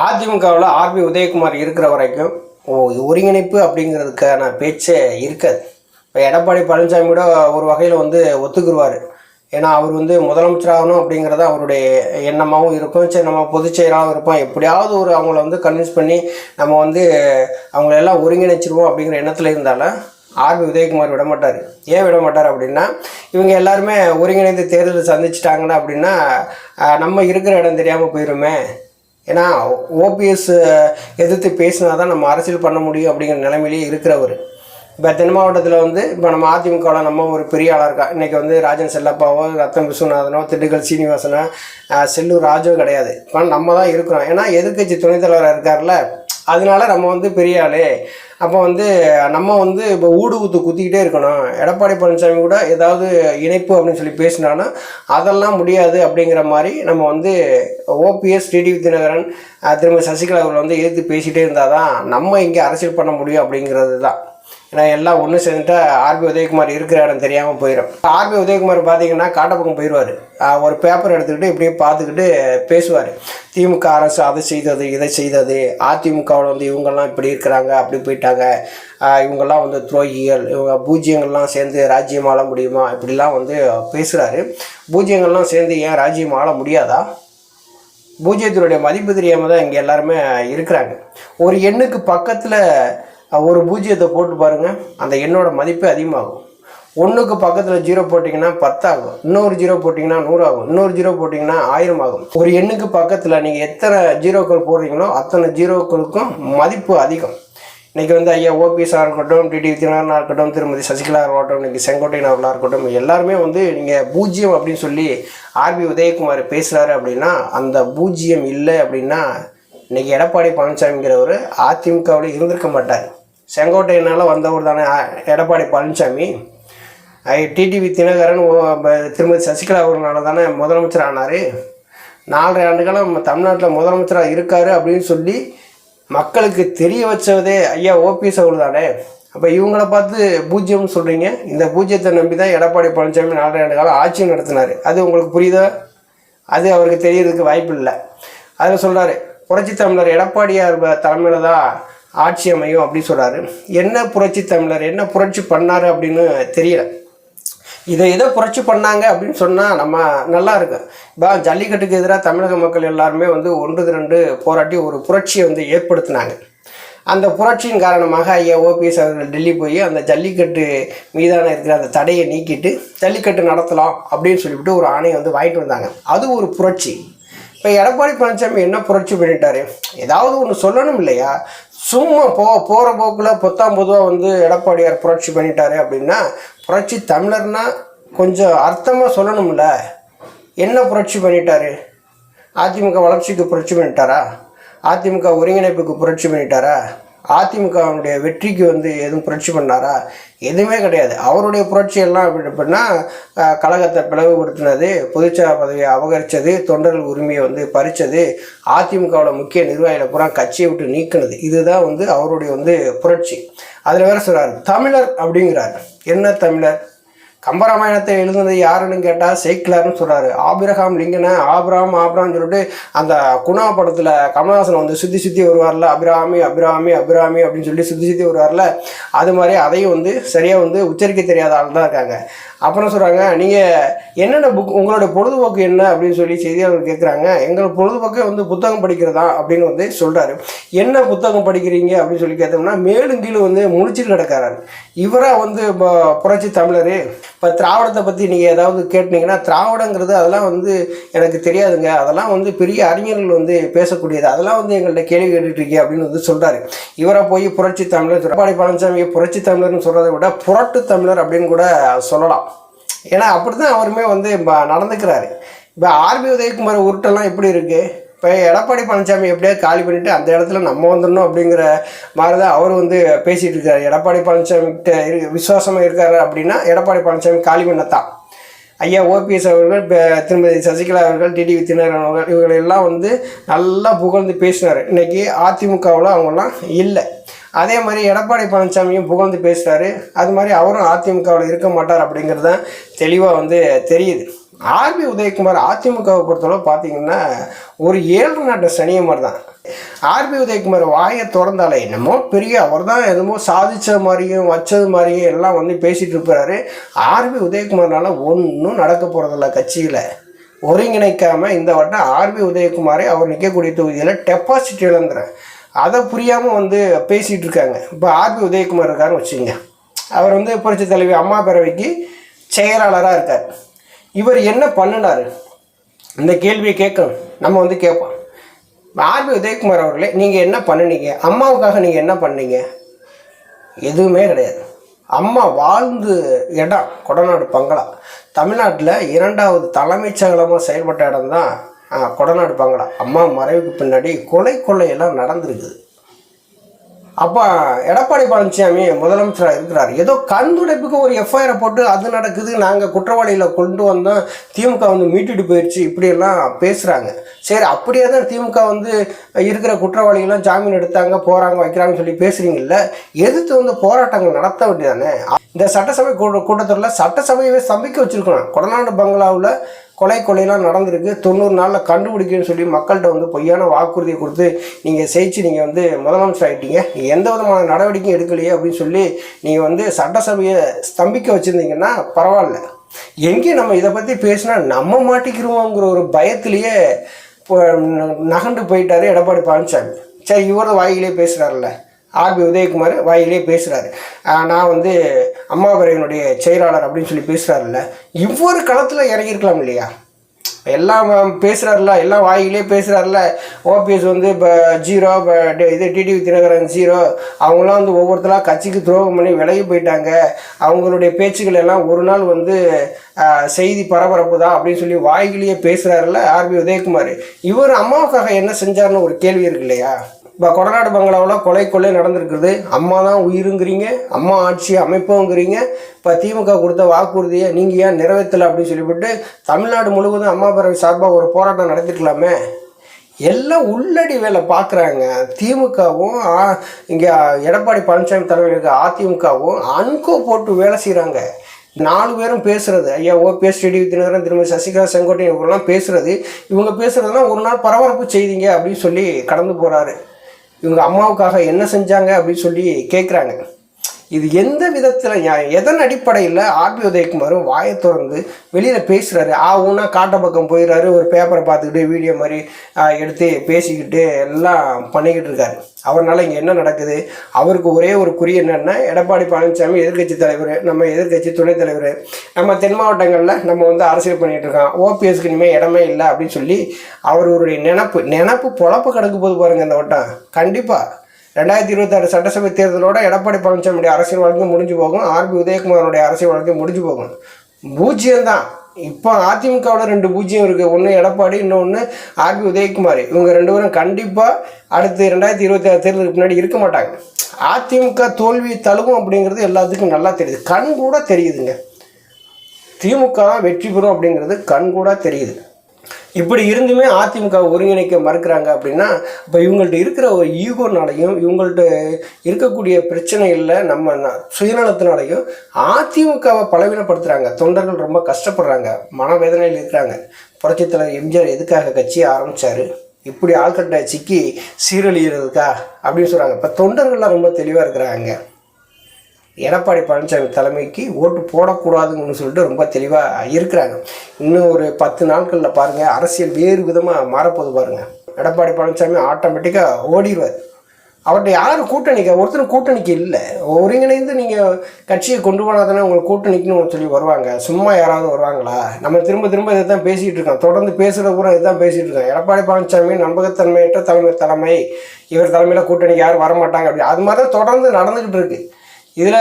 அதிமுகவில் ஆர்பி உதயகுமார் இருக்கிற வரைக்கும் ஒருங்கிணைப்பு அப்படிங்கிறதுக்கான பேச்சே இருக்காது. இப்போ எடப்பாடி பழனிசாமி கூட ஒரு வகையில் வந்து ஒத்துக்குருவார். ஏன்னா அவர் வந்து முதலமைச்சராகணும் அப்படிங்கிறது அவருடைய எண்ணமாகவும் இருக்கும். சரி நம்ம பொதுச் செயலாகவும் இருப்போம். எப்படியாவது ஒரு அவங்கள வந்து கன்வின்ஸ் பண்ணி நம்ம வந்து அவங்கள எல்லாம் ஒருங்கிணைச்சிருவோம் அப்படிங்கிற எண்ணத்தில் இருந்தாலும் ஆர்பி உதயகுமார் விட மாட்டார். ஏன் விட மாட்டார் அப்படின்னா இவங்க எல்லாருமே ஒருங்கிணைந்து தேர்தலை சந்திச்சிட்டாங்கன்னா அப்படின்னா நம்ம இருக்கிற இடம் தெரியாமல் போயிருமே. ஏன்னா ஓபிஎஸ் எதிர்த்து பேசினா தான் நம்ம அரசியல் பண்ண முடியும் அப்படிங்கிற நிலைமையிலேயே இருக்கிறவர். இப்போ தென் மாவட்டத்தில் வந்து இப்போ நம்ம அதிமுகவில் நம்ம ஒரு பெரிய ஆளாக இருக்கா? இன்றைக்கி வந்து ராஜன் செல்லப்பாவோ ரத்தம் விஸ்வநாதனோ திண்டுக்கல் சீனிவாசனோ செல்லூர் ராஜோ கிடையாது. இப்போ நம்ம தான் இருக்கிறோம். ஏன்னா எதிர்க்கட்சி துணைத் தலைவராக இருக்கார்ல அதனால நம்ம வந்து பெரிய ஆளு. அப்போ வந்து நம்ம வந்து இப்போ ஊடு ஊத்து குத்திக்கிட்டே இருக்கணும். எடப்பாடி பழனிசாமி கூட ஏதாவது இணைப்பு அப்படின்னு சொல்லி பேசினான்னா அதெல்லாம் முடியாது அப்படிங்கிற மாதிரி நம்ம வந்து ஓபிஎஸ் டிடிவி தினகரன் திரும்ப சசிகலா அவர்கள் வந்து எதிர்த்து பேசிகிட்டே இருந்தால் தான் நம்ம இங்கே அரசியல் பண்ண முடியும் அப்படிங்கிறது தான் ஏன்னா எல்லாம் ஒன்று சேர்ந்துட்டா ஆர்பி உதயகுமார் இருக்கிற இடம் தெரியாமல் போயிடும் ஆர்பி உதயகுமார் பார்த்தீங்கன்னா காட்டப்பக்கம் போயிடுவார் ஒரு பேப்பர் எடுத்துக்கிட்டு இப்படியே பார்த்துக்கிட்டு பேசுவார். திமுக அரசு அதை செய்தது இதை செய்தது அதிமுகவில் வந்து இவங்கெல்லாம் இப்படி இருக்கிறாங்க அப்படி போயிட்டாங்க. இவங்கெல்லாம் வந்து துரோகிகள் இவங்க பூஜ்ஜியங்கள்லாம் சேர்ந்து ராஜ்யம் ஆள முடியுமா? இப்படிலாம் வந்து பேசுகிறாரு பூஜ்ஜியங்கள்லாம் சேர்ந்து ஏன் ராஜ்யம் ஆள முடியாதா? பூஜ்ஜியத்தினுடைய மதிப்பு தெரியாமல் தான் இங்கே எல்லாருமே இருக்கிறாங்க. ஒரு எண்ணுக்கு பக்கத்தில் ஒரு பூஜ்ஜியத்தை போட்டு பாருங்கள் அந்த எண்ணோட மதிப்பு அதிகமாகும். ஒன்றுக்கு பக்கத்தில் ஜீரோ போட்டிங்கன்னா பத்தாகும். இன்னொரு ஜீரோ போட்டிங்கன்னா நூறு ஆகும் இன்னொரு ஜீரோ போட்டிங்கன்னா ஆயிரம் ஆகும் ஒரு எண்ணுக்கு பக்கத்தில் நீங்கள் எத்தனை ஜீரோக்கள் போடுறீங்களோ அத்தனை ஜீரோக்களுக்கும் மதிப்பு அதிகம். இன்றைக்கி வந்து ஐயா ஓபிஎஸ்ஸாக இருக்கட்டும் டிடி வித்யநாதனாக இருக்கட்டும் திருமதி சசிகலா இருக்கட்டும் இன்றைக்கி செங்கோட்டையன் அவர்களாக இருக்கட்டும் எல்லாருமே வந்து நீங்கள் பூஜ்ஜியம் அப்படின்னு சொல்லி ஆர்பி உதயகுமார் பேசுகிறாரு அப்படின்னா அந்த பூஜ்ஜியம் இல்லை அப்படின்னா இன்றைக்கி எடப்பாடி பழனிசாமிங்கிறவர் அதிமுகவில் இருந்திருக்க மாட்டார். செங்கோட்டையினால் வந்தவர் தானே எடப்பாடி பழனிசாமி. டிடிவி தினகரன் ஓ- ப- திருமதி சசிகலா அவர்களால் தானே முதலமைச்சர் ஆனார். நாலரை ஆண்டுகளும் தமிழ்நாட்டில் முதலமைச்சராக இருக்கார் அப்படின்னு சொல்லி மக்களுக்கு தெரிய வச்சதே ஐயா ஓபிஎஸ் அவர் தானே அப்போ இவங்கள பார்த்து பூஜ்ஜியம்னு சொல்கிறீங்க இந்த பூஜ்ஜியத்தை நம்பி தான் எடப்பாடி பழனிசாமி நாலரை ஆண்டு காலம் ஆட்சி நடத்தினார். அது உங்களுக்கு புரியுதா? அது அவருக்கு தெரியறதுக்கு வாய்ப்பு இல்லை அதில் சொல்கிறாரு புரட்சி தமிழர் எடப்பாடியார் தலைமையில் தான் ஆட்சி அமையும் அப்படின்னு சொல்கிறாரு என்ன புரட்சி தமிழர் என்ன புரட்சி பண்ணார் அப்படின்னு தெரியல. இதை எதை புரட்சி பண்ணாங்க அப்படின்னு சொன்னால் நம்ம நல்லா இருக்கும் இப்போ ஜல்லிக்கட்டுக்கு எதிராக தமிழக மக்கள் எல்லாருமே வந்து ஒன்று திரண்டு போராட்டி ஒரு புரட்சியை வந்து ஏற்படுத்தினாங்க. அந்த புரட்சியின் காரணமாக ஐயா ஓபிஎஸ் அவர்கள் டெல்லி போய் அந்த ஜல்லிக்கட்டு மீதான இருக்கிற அந்த தடையை நீக்கிட்டு ஜல்லிக்கட்டு நடத்தலாம் அப்படின்னு சொல்லிவிட்டு ஒரு ஆணையை வந்து வாங்கிட்டு வந்தாங்க. அது ஒரு புரட்சி. இப்போ எடப்பாடி பழனிசாமி என்ன புரட்சி பண்ணிட்டாரு? ஏதாவது ஒன்று சொல்லணும் இல்லையா? சும்மா போ போகிற போக்கில் பொத்தாம் பொதுவாக வந்து எடப்பாடியார் புரட்சி பண்ணிட்டாரு அப்படின்னா புரட்சி தமிழர்னா கொஞ்சம் அர்த்தமாக சொல்லணும்ல. என்ன புரட்சி பண்ணிட்டாரு? அதிமுக வளர்ச்சிக்கு புரட்சி பண்ணிட்டாரா? அதிமுக ஒருங்கிணைப்புக்கு புரட்சி பண்ணிட்டாரா? அதிமுகவுடைய வெற்றிக்கு வந்து எதுவும் புரட்சி பண்ணாரா? எதுவுமே கிடையாது. அவருடைய புரட்சி எல்லாம் அப்படின்னா கழகத்தை பிளவுபடுத்தினது பொதுச்செயலாளர் பதவியை அபகரித்தது தொண்டர்கள் உரிமையை வந்து பறித்தது அதிமுகவோட முக்கிய நிர்வாகிகளை பூரா கட்சியை விட்டு நீக்கினது. இதுதான் வந்து அவருடைய வந்து புரட்சி. அதில் வேற சொல்கிறார் தமிழர் அப்படிங்கிறார். என்ன தமிழர்? கம்பராமாயணத்தை எழுதுனது யாருன்னு கேட்டால் சேக்கிலார்னு சொல்கிறாரு ஆபிரகாம் லிங்கனை ஆபிராம் ஆபிராம்னு சொல்லிட்டு அந்த குணா படத்தில் கமல்ஹாசன் வந்து சுற்றி சுற்றி வருவார்ல அபிராமி அபிராமி அபிராமி அப்படின்னு சொல்லி சுற்றி சுற்றி வருவார்ல அது மாதிரி அதையும் வந்து சரியாக வந்து உச்சரிக்க தெரியாத ஆள் தான் இருக்காங்க அப்புறம் சொல்கிறாங்க நீங்கள் என்னென்ன புக் உங்களோட பொழுதுபோக்கு என்ன அப்படின்னு சொல்லி செய்தியாளர்கள் கேட்குறாங்க எங்களோட பொழுதுபோக்கே வந்து புத்தகம் படிக்கிறதா அப்படின்னு வந்து சொல்கிறாரு என்ன புத்தகம் படிக்கிறீங்க அப்படின்னு சொல்லி கேட்டோம்னா மேலும் கீழும் வந்து முடிச்சுட்டு கிடக்காராரு. இவராக வந்து புரட்சி தமிழர். இப்போ திராவிடத்தை பற்றி நீங்கள் ஏதாவது கேட்டீங்கன்னா திராவிடங்கிறது அதெல்லாம் வந்து எனக்கு தெரியாதுங்க. அதெல்லாம் வந்து பெரிய அறிஞர்கள் வந்து பேசக்கூடியது. அதெல்லாம் வந்து எங்கள்கிட்ட கேள்வி கேட்டுட்டு அப்படின்னு வந்து சொல்கிறாரு இவரை போய் புரட்சி தமிழர் எடப்பாடி பழனிசாமியை புரட்சி தமிழர்னு சொல்கிறத விட புரட்டு தமிழர் அப்படின்னு கூட சொல்லலாம். ஏன்னா அப்படி தான் அவருமே வந்து இப்போ நடந்துக்கிறாரு. இப்போ ஆர்பி உதயகுமார் உருட்டெல்லாம் எப்படி இருக்குது இப்போ எடப்பாடி பழனிசாமி எப்படியா காலி பண்ணிவிட்டு அந்த இடத்துல நம்ம வந்துடணும் அப்படிங்கிற மாதிரி தான் அவர் வந்து பேசிகிட்டு இருக்காரு. எடப்பாடி பழனிசாமி கிட்ட இரு விசுவாசமாக இருக்காரு அப்படின்னா எடப்பாடி பழனிசாமி காலி பண்ணத்தான். ஐயா ஓபிஎஸ் அவர்கள் திருமதி சசிகலா அவர்கள் டிடிவி தினகரன் அவர்கள் இவங்களை எல்லாம் வந்து நல்லா புகழ்ந்து பேசினார். இன்னைக்கு அதிமுகவில் அவங்கெல்லாம் இல்லை. அதே மாதிரி எடப்பாடி பழனிசாமியும் புகழ்ந்து பேசுகிறாரு அது மாதிரி அவரும் அதிமுகவில் இருக்க மாட்டார் அப்படிங்கிறது தான் தெளிவாக வந்து தெரியுது. ஆர்பி உதயகுமார் அதிமுகவை பொறுத்தளவு பார்த்தீங்கன்னா ஒரு ஏழு நாட்டு சனிய மாதிரி தான் ஆர்பி உதயகுமார் வாயை திறந்தாலே என்னமோ பெரிய அவர் தான் என்னமோ சாதித்த மாதிரியும் வச்சது மாதிரியும் எல்லாம் வந்து பேசிகிட்டு இருப்பாரு. ஆர்பி உதயகுமார்னால ஒன்றும் நடக்க போகிறதில்ல கட்சியில். ஒருங்கிணைக்காமல் இந்த வட்டம் ஆர்பி உதயகுமாரை அவர் நிற்கக்கூடிய தொகுதியில் டெபாசிட் இழந்துறேன் அதை புரியாமல் வந்து பேசிகிட்டு இருக்காங்க. இப்போ ஆர்பி உதயகுமார் இருக்காருன்னு வச்சுங்க அவர் வந்து புரட்சி தலைவி அம்மா பேரவைக்கு செயலாளராக இருக்கார். இவர் என்ன பண்ணினார்? இந்த கேள்வியை கேட்கணும் நம்ம வந்து கேட்போம். ஆர்பி உதயகுமார் அவர்களே நீங்கள் என்ன பண்ணுனீங்க? அம்மாவுக்காக நீங்கள் என்ன பண்ணீங்க? எதுவுமே கிடையாது. அம்மா வாழ்ந்து இடம் கொடநாடு பங்களா. தமிழ்நாட்டில் இரண்டாவது தலைமைச் சங்கலமாக செயல்பட்ட இடம் தான் கொடநாடு பங்களா. அம்மா மறைவுக்கு பின்னாடி கொலை கொள்ளையெல்லாம் நடந்திருக்குது. அப்போ எடப்பாடி பழனிசாமி முதலமைச்சராக இருக்கிறார். ஏதோ கண் துடைப்புக்கு ஒரு எஃப்ஐஆரை போட்டு அது நடக்குது நாங்கள் குற்றவாளியில் கொண்டு வந்தோம் திமுக வந்து மீட்டுட்டு போயிடுச்சு இப்படியெல்லாம் பேசுகிறாங்க சரி அப்படியே தான் திமுக வந்து இருக்கிற குற்றவாளிகள்லாம் ஜாமீன் எடுத்தாங்க போகிறாங்க வைக்கிறாங்கன்னு சொல்லி பேசுகிறீங்கல்ல எதிர்த்து வந்து போராட்டங்கள் நடத்த வேண்டியதானே இந்த சட்டசபை கூட்டத்தொடரில் சட்டசபையவே சமைக்க வச்சுருக்கணும். கொடநாடு பங்களாவில் கொலை கொலையெல்லாம் நடந்திருக்கு. தொண்ணூறு நாளில் கண்டுபிடிக்கணும்னு சொல்லி மக்கள்கிட்ட வந்து பொய்யான வாக்குறுதியை கொடுத்து நீங்கள் செய்து நீங்கள் வந்து முதலமைச்சர் ஆகிட்டீங்க நீங்கள் எந்த விதமான நடவடிக்கையும் எடுக்கலையே அப்படின்னு சொல்லி நீங்கள் வந்து சட்டசபையை ஸ்தம்பிக்க வச்சுருந்தீங்கன்னா பரவாயில்ல. எங்கேயும் நம்ம இதை பற்றி பேசினா நம்ம மாட்டிக்கிறோங்கிற ஒரு பயத்திலேயே இப்போ நகண்டு போயிட்டாரு எடப்பாடி பழனிசாமி. சரி இவரது வாயிலே பேசுகிறாருல்ல ஆர்பி உதயகுமார் வாயிலே பேசுகிறாரு நான் வந்து அம்மாவரையனுடைய செயலாளர் அப்படின்னு சொல்லி பேசுகிறாருல்ல இவ்வொரு களத்தில் இறங்கியிருக்கலாம் இல்லையா? எல்லாம் பேசுகிறாருல எல்லாம் வாயிலே பேசுகிறாருல ஓபிஎஸ் வந்து இப்போ ஜீரோ இப்போ இது டிடிவி தினகரன் ஜீரோ. அவங்களாம் வந்து ஒவ்வொருத்தராக கட்சிக்கு துரோகம் பண்ணி விலகி போயிட்டாங்க. அவங்களுடைய பேச்சுக்கள் எல்லாம் ஒரு நாள் வந்து செய்தி பரபரப்பு தான் அப்படின்னு சொல்லி வாயிலேயே பேசுகிறாருல ஆர்பி உதயகுமார். இவர் அம்மாவுக்காக என்ன செஞ்சாருன்னு ஒரு கேள்வி இருக்கு இல்லையா? இப்போ கொடநாடு பங்களாவில் கொலை கொள்ளை நடந்திருக்குது அம்மா தான் உயிருங்கிறீங்க அம்மா ஆட்சி அமைப்போங்கிறீங்க. இப்போ திமுக கொடுத்த வாக்குறுதியை நீங்கள் ஏன் நிறைவேற்றலை அப்படின்னு சொல்லிவிட்டு தமிழ்நாடு முழுவதும் அம்மா பேரவை சார்பாக ஒரு போராட்டம் நடத்திருக்கலாமே? எல்லாம் உள்ளடி வேலை பார்க்குறாங்க திமுகவும் இங்கே எடப்பாடி பழனிசாமி தலைமையில் இருக்க அதிமுகவும் அன்கோ போட்டு வேலை செய்கிறாங்க நாலு பேரும் பேசுறது. ஐயா ஓபிஎஸ் டிடிவி தினகரன் திருமதி சசிகலா செங்கோட்டையன் இவங்கெல்லாம் பேசுறது. இவங்க பேசுறதுலாம் ஒரு நாள் பரபரப்பு செய்திங்க அப்படின்னு சொல்லி கடந்து போகிறாரு இவங்க அம்மாவுக்காக என்ன செஞ்சாங்க அப்படின்னு சொல்லி கேட்குறாங்க இது எந்த விதத்தில் எதன் அடிப்படையில் ஆர்பி உதயகுமார் வாயை திறந்து வெளியில் பேசுகிறாரு ஆ ஊனா காட்ட பக்கம் போயிடுறாரு ஒரு பேப்பரை பார்த்துக்கிட்டு வீடியோ மாதிரி எடுத்து பேசிக்கிட்டு எல்லாம் பண்ணிக்கிட்டு இருக்காரு. அவர்னால் இங்கே என்ன நடக்குது? அவருக்கு ஒரே ஒரு குறி என்னென்னா எடப்பாடி பழனிசாமி எதிர்க்கட்சி தலைவர் நம்ம எதிர்க்கட்சி துணைத் தலைவர். நம்ம தென் மாவட்டங்களில் நம்ம வந்து அரசியல் பண்ணிகிட்டு இருக்கோம் ஓபிஎஸ்க்கு இனிமேல் இடமே இல்லை அப்படின்னு சொல்லி அவருடைய நினப்பு நினப்பு பொழப்பு கிடக்கு போது பாருங்கள் இந்த வட்டம். கண்டிப்பாக ரெண்டாயிரத்தி இருபத்தாறு சட்டசபை தேர்தலோட எடப்பாடி பழனிசாமியுடைய அரசியல் வாழ்க்கை முடிஞ்சு போகும். ஆர்பி உதயகுமாரோடைய அரசியல் வாழ்க்கை முடிஞ்சு போகும். பூஜ்ஜியம் தான் இப்போ அதிமுகவோட ரெண்டு பூஜ்ஜியம் இருக்குது ஒன்று எடப்பாடி இன்னொன்று ஆர்பி உதயகுமார். இவங்க ரெண்டு பேரும் கண்டிப்பாக அடுத்து ரெண்டாயிரத்தி இருபத்தி ஆறு தேர்தலுக்கு முன்னாடி இருக்க மாட்டாங்க. அதிமுக தோல்வி தழுவும் அப்படிங்கிறது எல்லாத்துக்கும் நல்லா தெரியுது. கண் கூட தெரியுதுங்க. திமுக வெற்றி பெறும் அப்படிங்கிறது கண் கூட தெரியுது. இப்படி இருந்துமே அதிமுக ஒருங்கிணைக்க மறுக்கிறாங்க அப்படின்னா இப்போ இவங்கள்ட்ட இருக்கிற ஒரு ஈகோனாலையும் இவங்கள்ட்ட இருக்கக்கூடிய பிரச்சனைகளில் நம்ம சுயநலத்தினாலையும் அதிமுகவை பலவீனப்படுத்துகிறாங்க தொண்டர்கள் ரொம்ப கஷ்டப்படுறாங்க. மனவேதனையில் இருக்கிறாங்க. புரட்சித் தலைவர் எம்ஜிஆர் எதுக்காக கட்சியை ஆரம்பித்தார் இப்படி ஆள்கட்ட சிக்கி சீரழிகிறதுக்கா அப்படின்னு சொல்கிறாங்க இப்போ தொண்டர்கள்லாம் ரொம்ப தெளிவாக இருக்கிறாங்க. எடப்பாடி பழனிசாமி தலைமைக்கு ஓட்டு போடக்கூடாதுன்னு சொல்லிட்டு ரொம்ப தெளிவாக இருக்கிறாங்க. இன்னும் ஒரு பத்து நாட்களில் பாருங்கள் அரசியல் வேறு விதமாக மாறப்போகுது பாருங்கள் எடப்பாடி பழனிசாமி ஆட்டோமேட்டிக்காக ஓடிடுவார் அவர்கிட்ட யார் கூட்டணிக்க ஒருத்தரும் கூட்டணிக்கு இல்லை. ஒருங்கிணைந்து நீங்கள் கட்சியை கொண்டு போனால் தானே உங்களுக்கு கூட்டணிக்குன்னு சொல்லி வருவாங்க. சும்மா யாராவது வருவாங்களா? நம்ம திரும்ப திரும்ப இதை தான் பேசிகிட்டு இருக்கோம். தொடர்ந்து பேசுகிற பூரா இதை தான் பேசிகிட்டு இருக்கோம். எடப்பாடி பழனிசாமி நம்பகத்தன்மையற்ற தலைமை தலைமை. இவர் தலைமையில் கூட்டணிக்கு யாரும் வரமாட்டாங்க அப்படி. அது மாதிரி தான் தொடர்ந்து நடந்துக்கிட்டு இருக்குது இதில்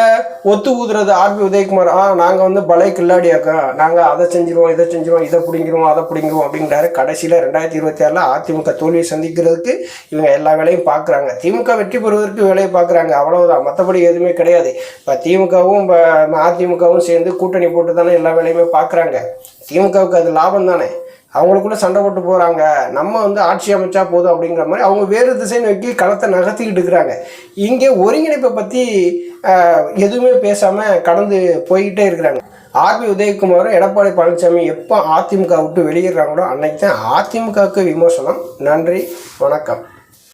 ஒத்து ஊதுறது ஆர்பி உதயகுமார் ஆ நாங்கள் வந்து பழைய கில்லாடியாக்கா நாங்கள் அதை செஞ்சிருவோம் இதை செஞ்சிருவோம் இதை பிடிங்கிருவோம் அதை பிடிங்கிருவோம் அப்படிங்கிறாரு கடைசியில் ரெண்டாயிரத்தி இருபத்தி ஆறில் அதிமுக தோல்வியை சந்திக்கிறதுக்கு இவங்க எல்லா வேலையும் பார்க்குறாங்க திமுக வெற்றி பெறுவதற்கு வேலையை பார்க்குறாங்க அவ்வளோதான் மற்றபடி எதுவுமே கிடையாது. இப்போ திமுகவும் இப்போ அதிமுகவும் சேர்ந்து கூட்டணி போட்டு தானே எல்லா வேலையுமே பார்க்குறாங்க திமுகவுக்கு அது லாபம் தானே? அவங்களுக்குள்ள சண்டை போட்டு போகிறாங்க நம்ம வந்து ஆட்சி அமைச்சா போதும் அப்படிங்கிற மாதிரி அவங்க வேறு திசை நோக்கி களத்தை நகர்த்திக்கிட்டு இருக்கிறாங்க. இங்கே ஒருங்கிணைப்பை பற்றி எதுவுமே பேசாமல் கடந்து போய்கிட்டே இருக்கிறாங்க. ஆர்பி உதயகுமாரும் எடப்பாடி பழனிசாமி எப்போ அதிமுக விட்டு வெளியேறாங்களோ அன்னைக்கு தான் அதிமுகவுக்கு விமர்சனம். நன்றி வணக்கம்.